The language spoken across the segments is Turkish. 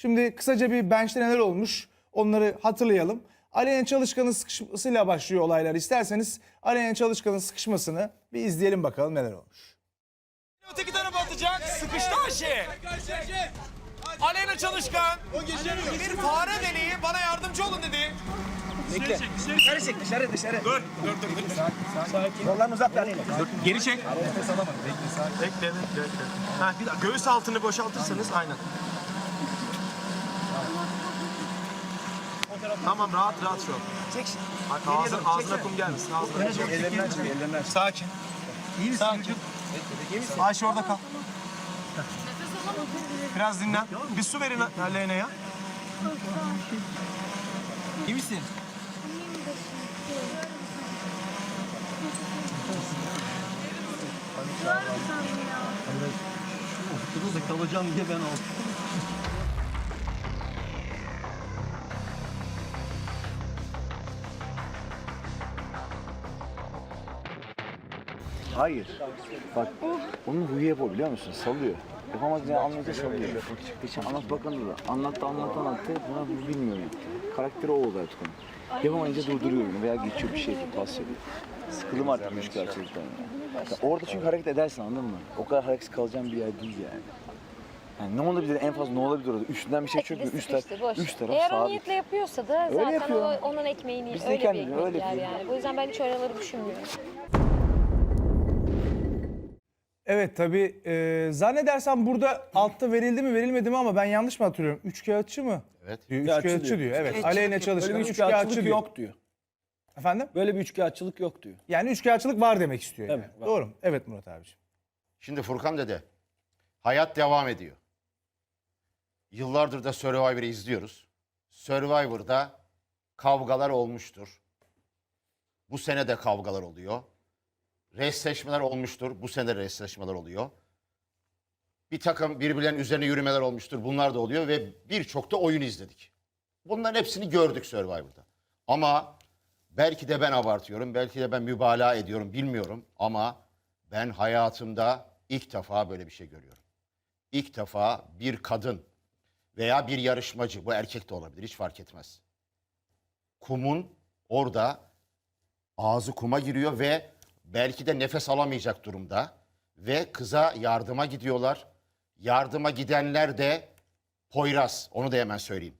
Şimdi kısaca bir bench'te neler olmuş onları hatırlayalım. Aleyna Çalışkan'ın sıkışmasıyla başlıyor olaylar. İsterseniz Aleyna Çalışkan'ın sıkışmasını bir izleyelim bakalım neler olmuş. Öteki tarafa atacak. Sıkıştı Ayşe. Aleyna Çalışkan. Bir fare deliği bana yardımcı olun dedi. Dışarı çek dışarı dışarı. Dur, dur, dur. dur. Kollarını uzat alayım. Geri çek. Bekle, bekle, bekle. Ha, bir dakika. Göğüs altını boşaltırsanız aynen. Tamam, rahat rahat şu an. Çek şimdi. Bak, ağzına, ağzına kum gelmesin. Ağzına. Ellerinden çık ellerinden çık. Sakin. İyi misin? Sakin. Ayşe orada kal. Biraz dinlen. Bir su verin Aleyna'ya. İyi misin? Ortada kalacağım diye ben aldım. Hayır. Bak onun huyu o biliyor musun? Salıyor. Yapamaz diye anlatıyor salıyor. Geçen anlat bakan da anlattı anlattı anlattı. Buna bu bilmiyor yani. Karakteri o oldu artık onun. Yapamayınca durduruyorum veya geçiyor bir şey yapıyor, pas yapıyor. Sıkıldım artık müşkül gerçekten. Ya. Ya orada çünkü hareket edersin anladın mı? O kadar hareketsiz kalacağım bir yer değil yani. Yani ne olabilir en fazla ne olabilir orada? Üstünden bir şey çöküyor. Üst, taraf, boş. üst taraf Eğer o sabit. niyetle yapıyorsa da zaten yapıyor. o, onun ekmeğini Biz öyle bir ekmek öyle yer yani. O yüzden ben hiç oraları düşünmüyorum. Evet tabii e, zannedersem burada altta verildi mi verilmedi mi ama ben yanlış mı hatırlıyorum? Üçkağıtçı mı? Evet. Diyor, Üçkağıtçı üçkağıtçı diyor. Evet. Böyle Çalışkan bir üçkağıtçılık diyor. yok diyor. Efendim? Böyle bir üçkağıtçılık yok diyor. Yani üçkağıtçılık var demek istiyor. yani. Evet, var. Doğru mu? Evet Murat abiciğim. Şimdi Furkan dede, hayat devam ediyor. Yıllardır da Survivor'ı izliyoruz. Survivor'da kavgalar olmuştur. Bu sene de kavgalar oluyor. Resleşmeler olmuştur. Bu sene resleşmeler oluyor. Bir takım birbirlerinin üzerine yürümeler olmuştur. Bunlar da oluyor ve birçok da oyun izledik. Bunların hepsini gördük Survivor'da. Ama belki de ben abartıyorum, belki de ben mübalağa ediyorum bilmiyorum ama ben hayatımda ilk defa böyle bir şey görüyorum. İlk defa bir kadın veya bir yarışmacı, bu erkek de olabilir hiç fark etmez. Kumun orada ağzı kuma giriyor ve belki de nefes alamayacak durumda ve kıza yardıma gidiyorlar. Yardıma gidenler de Poyraz, onu da hemen söyleyeyim.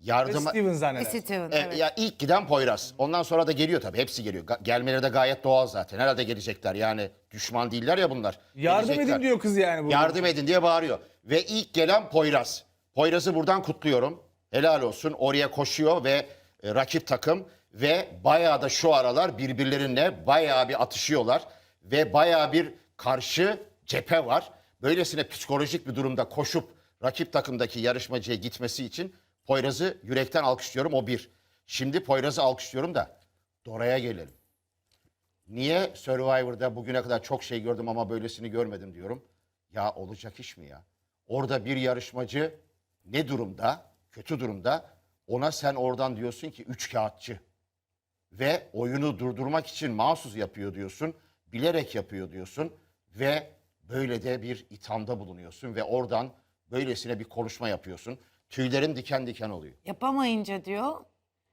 Yardıma Steven zanneder. Steven, e, evet. Ya ilk giden Poyraz. Ondan sonra da geliyor tabii. Hepsi geliyor. Ga- gelmeleri de gayet doğal zaten. Herhalde gelecekler. Yani düşman değiller ya bunlar. Yardım Gelecekler. edin diyor kız yani burada. Yardım edin diye bağırıyor. Ve ilk gelen Poyraz. Poyraz'ı buradan kutluyorum. Helal olsun. Oraya koşuyor ve e, rakip takım ve bayağı da şu aralar birbirlerine bayağı bir atışıyorlar ve bayağı bir karşı cephe var. Böylesine psikolojik bir durumda koşup rakip takımdaki yarışmacıya gitmesi için Poyraz'ı yürekten alkışlıyorum o bir. Şimdi Poyraz'ı alkışlıyorum da Dora'ya gelelim. Niye Survivor'da bugüne kadar çok şey gördüm ama böylesini görmedim diyorum. Ya olacak iş mi ya? Orada bir yarışmacı ne durumda? Kötü durumda. Ona sen oradan diyorsun ki üç kağıtçı. Ve oyunu durdurmak için mahsus yapıyor diyorsun. Bilerek yapıyor diyorsun. Ve böyle de bir ithamda bulunuyorsun. Ve oradan böylesine bir konuşma yapıyorsun. Tüylerin diken diken oluyor. Yapamayınca diyor.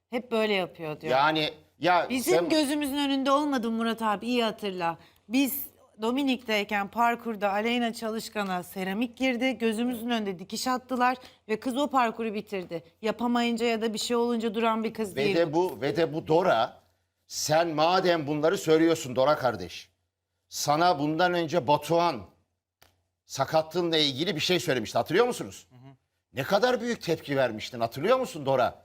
Hep böyle yapıyor diyor. Yani ya Bizim sen- gözümüzün önünde olmadı Murat abi iyi hatırla. Biz Dominik'teyken parkurda Aleyna Çalışkan'a seramik girdi. Gözümüzün önünde dikiş attılar ve kız o parkuru bitirdi. Yapamayınca ya da bir şey olunca duran bir kız Ve değil. de bu ve de bu Dora sen madem bunları söylüyorsun Dora kardeş. Sana bundan önce Batuhan sakatlığınla ilgili bir şey söylemişti. Hatırlıyor musunuz? Ne kadar büyük tepki vermiştin hatırlıyor musun Dora?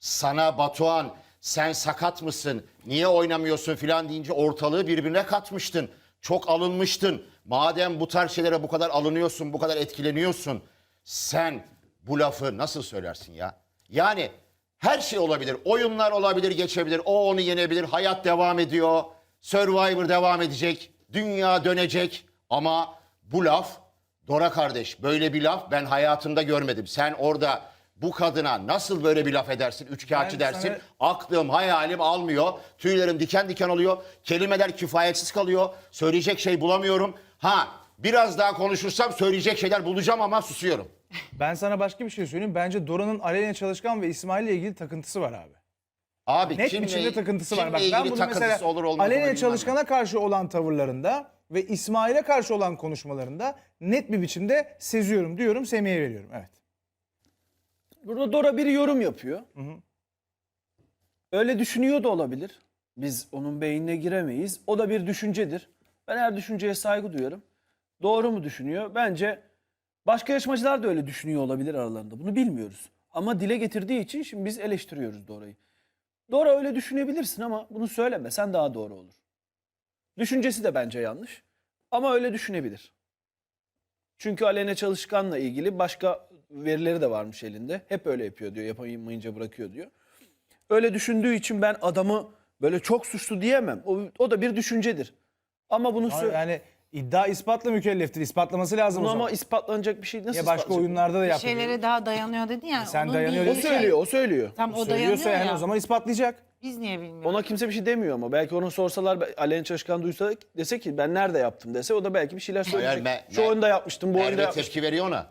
Sana Batuhan sen sakat mısın? Niye oynamıyorsun filan deyince ortalığı birbirine katmıştın. Çok alınmıştın. Madem bu tarz şeylere bu kadar alınıyorsun, bu kadar etkileniyorsun. Sen bu lafı nasıl söylersin ya? Yani her şey olabilir. Oyunlar olabilir, geçebilir. O onu yenebilir. Hayat devam ediyor. Survivor devam edecek. Dünya dönecek. Ama bu laf Dora kardeş böyle bir laf ben hayatımda görmedim. Sen orada bu kadına nasıl böyle bir laf edersin? Üçkağıtçı Ben dersin. sana- Aklım, hayalim almıyor. Tüylerim diken diken oluyor. Kelimeler kifayetsiz kalıyor. Söyleyecek şey bulamıyorum. Ha biraz daha konuşursam söyleyecek şeyler bulacağım ama susuyorum. Ben sana başka bir şey söyleyeyim. Bence Dora'nın Aleyna Çalışkan ve İsmail ile ilgili takıntısı var abi. Abi Net kimle, biçimde takıntısı var. kimle Bak ben ilgili bunu takıntısı mesela olur olmaz onu Aleyna bilmem Çalışkan'a karşı olan tavırlarında ve İsmail'e karşı olan konuşmalarında net bir biçimde seziyorum diyorum. Semih'e veriyorum. Evet. Burada Dora bir yorum yapıyor. Öyle düşünüyor da olabilir. Biz onun beynine giremeyiz. O da bir düşüncedir. Ben her düşünceye saygı duyuyorum. Doğru mu düşünüyor? Bence başka yarışmacılar da öyle düşünüyor olabilir aralarında. Bunu bilmiyoruz. Ama dile getirdiği için şimdi biz eleştiriyoruz Dora'yı. Dora öyle düşünebilirsin ama bunu söylemesen daha doğru olur. Düşüncesi de bence yanlış. Ama öyle düşünebilir. Çünkü Aleyna Çalışkan'la ilgili başka verileri de varmış elinde. Hep öyle yapıyor diyor. Yapamayınca bırakıyor diyor. Öyle düşündüğü için ben adamı böyle çok suçlu diyemem. O, o da bir düşüncedir. Ama bunu sö- Yani iddia ispatla mükelleftir. İspatlaması lazım bunu o zaman. ama ispatlanacak bir şey nasıl ya başka oyunlarda da Bir yaptı. şeylere daha dayanıyor dedi ya. Sen onun dayanıyor bildiği dedin. O söylüyor, o söylüyor. Tam o dayanıyor Söylüyorsa yani ya. o zaman ispatlayacak. Biz niye bilmiyoruz? Ona kimse bir şey demiyor ama belki onu sorsalar Aleyna Çalışkan duysa dese ki ben nerede yaptım dese o da belki bir şeyler söyleyecek. Me- Şu Me- oyunda yapmıştım, bu oyunda Merve yapmıştım. tepki veriyor ona.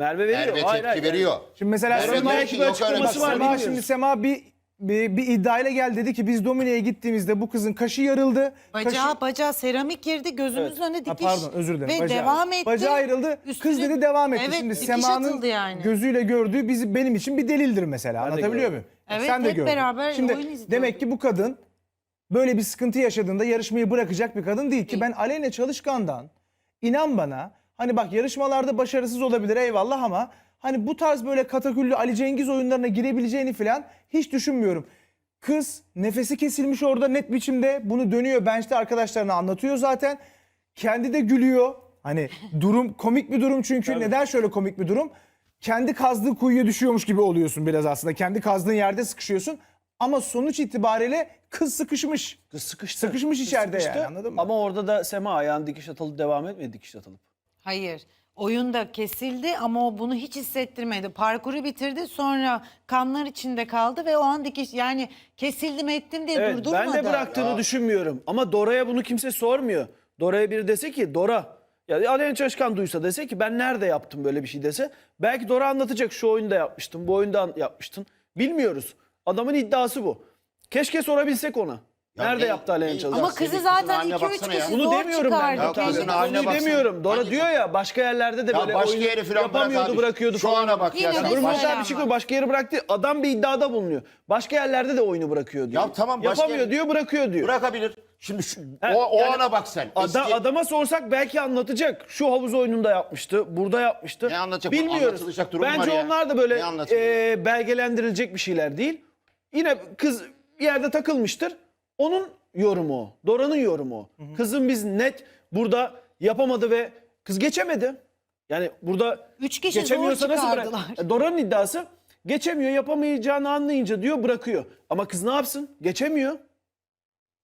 Merve veriyor. Merve tepki hayır, veriyor. Şimdi mesela Merve Sema, diyor belki ki, bir yok öyle açıklaması var, Sema bilmiyoruz. şimdi Sema bir, bir, bir iddiayla geldi dedi ki biz Domine'ye gittiğimizde bu kızın kaşı yarıldı. Bacağı Kaşı- bacağı seramik girdi gözümüzün Evet. önünde Ha, dikiş. pardon özür dilerim. Ve Bacağı. devam etti. Bacağı ayrıldı. Kız Üstüne- dedi devam etti. Evet, Şimdi dikiş Sema'nın atıldı yani. gözüyle gördüğü bizi benim için bir delildir mesela. Ben de Anlatabiliyor gördüm. muyum? Evet, Sen de hep gördün. beraber Şimdi oyun izliyorduk. demek ki bu kadın böyle bir sıkıntı yaşadığında yarışmayı bırakacak bir kadın değil ki ben Aleyna Çalışkan'dan inan bana hani bak yarışmalarda başarısız olabilir eyvallah ama hani bu tarz böyle kataküllü Ali Cengiz oyunlarına girebileceğini falan hiç düşünmüyorum. Kız nefesi kesilmiş orada net biçimde bunu dönüyor bench'te arkadaşlarına anlatıyor zaten. Kendi de gülüyor. Hani durum komik bir durum çünkü. Neden şöyle komik bir durum? Kendi kazdığı kuyuya düşüyormuş gibi oluyorsun biraz aslında. Kendi kazdığın yerde sıkışıyorsun. Ama sonuç itibariyle kız sıkışmış. Kız sıkıştı. Sıkışmış Kız içeride yani, anladın mı? Ama orada da Sema ayağın dikiş atılıp devam etmedi dikiş atılıp. Hayır. Oyunda kesildi ama o bunu hiç hissettirmedi. Parkuru bitirdi sonra kanlar içinde kaldı ve o an dikiş yani kesildim ettim diye Evet, durdurmadı. ben de bıraktığını düşünmüyorum. Ama Dora'ya bunu kimse sormuyor. Dora'ya biri dese ki Dora ya Aleyna Çalışkan duysa dese ki ben nerede yaptım böyle bir şey dese belki Dora anlatacak şu oyunda yapmıştım bu oyunda an- yapmıştın. Bilmiyoruz. Adamın iddiası bu. Keşke sorabilsek ona. Ya nerede ne- yaptı Aleyna ne- Çalışkan? Ama kızı zaten haline 2-3 baksana ya. kişi Bunu zor demiyorum ben. çıkardı. Ya kendini. kızın haline Konuyu baksana. demiyorum. Dora diyor ya başka yerlerde de Ya böyle başka oyun yeri falan bırak yapamıyordu abi. bırakıyordu Şu falan. ana bak ya. Yine sen de Dur baş- Mesela Murat abi ama. çıkıyor başka yeri bıraktı. Adam bir iddiada bulunuyor. Başka yerlerde de oyunu bırakıyor diyor. Ya tamam, başka Yapamıyor yer- diyor bırakıyor diyor. Bırakabilir. Şimdi şu, Ha, o, o yani ana bak sen. Ada- Eski- adama sorsak belki anlatacak. Şu havuz oyununda yapmıştı, burada yapmıştı. Ne anlatacak? Bilmiyoruz. Anlatılacak durum Bence var ya. onlar da Ne böyle anlatılıyor? e, belgelendirilecek bir şeyler değil. Yine kız bir yerde takılmıştır. Onun yorumu. Dora'nın yorumu o. Kızın biz net burada yapamadı ve kız geçemedi. Yani burada Üç kişi geçemiyorsa zor nasıl bırak-. E, Dora'nın iddiası geçemiyor, yapamayacağını anlayınca diyor bırakıyor. Ama kız ne yapsın? Geçemiyor.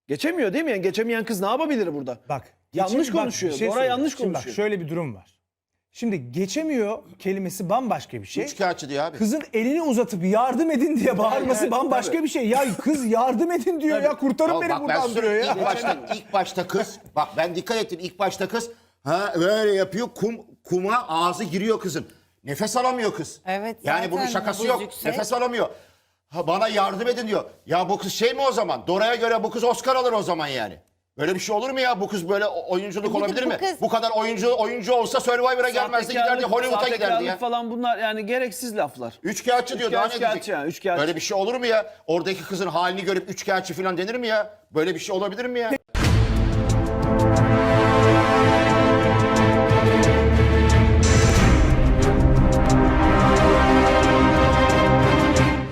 Geçemiyor değil mi? Yani geçemeyen kız ne yapabilir burada? Bak. Yanlış geçim- bak, konuşuyor. bir şey Dora yanlış Şimdi konuşuyor. Bak şöyle bir durum var. Şimdi geçemiyor kelimesi bambaşka bir şey. Üç kağıtçı diyor abi. Kızın elini uzatıp yardım edin diye bağırması evet, bambaşka tabii. bir şey. Ya kız yardım edin diyor ya kurtarın Ya beni bak ben buradan diyor söyleyeyim, ya. ilk başta, ilk başta kız bak ben dikkat ettim ilk başta kız ha böyle yapıyor kum kuma ağzı giriyor kızın. Nefes alamıyor kız. Evet, Yani bunun zaten şakası nabız yok. yüksek. Nefes alamıyor. Ha, bana yardım edin diyor. Ya bu kız şey mi o zaman? Dora'ya göre bu kız Oscar alır o zaman yani. Böyle bir şey olur mu ya? Bu kız böyle oyunculuk Bir de olabilir bu mi? kız- Bu kadar oyuncu oyuncu olsa Survivor'a gelmezdi giderdi Sahtekarlık- Hollywood'a giderdi sahtekarlık ya. falan bunlar yani gereksiz laflar. Üç kağıtçı diyor daha ne kağıtçı diyecek? yani, üç kağıtçı. Böyle bir şey olur mu ya? Oradaki kızın halini görüp üç kağıtçı falan denir mi ya? Böyle bir şey olabilir mi ya?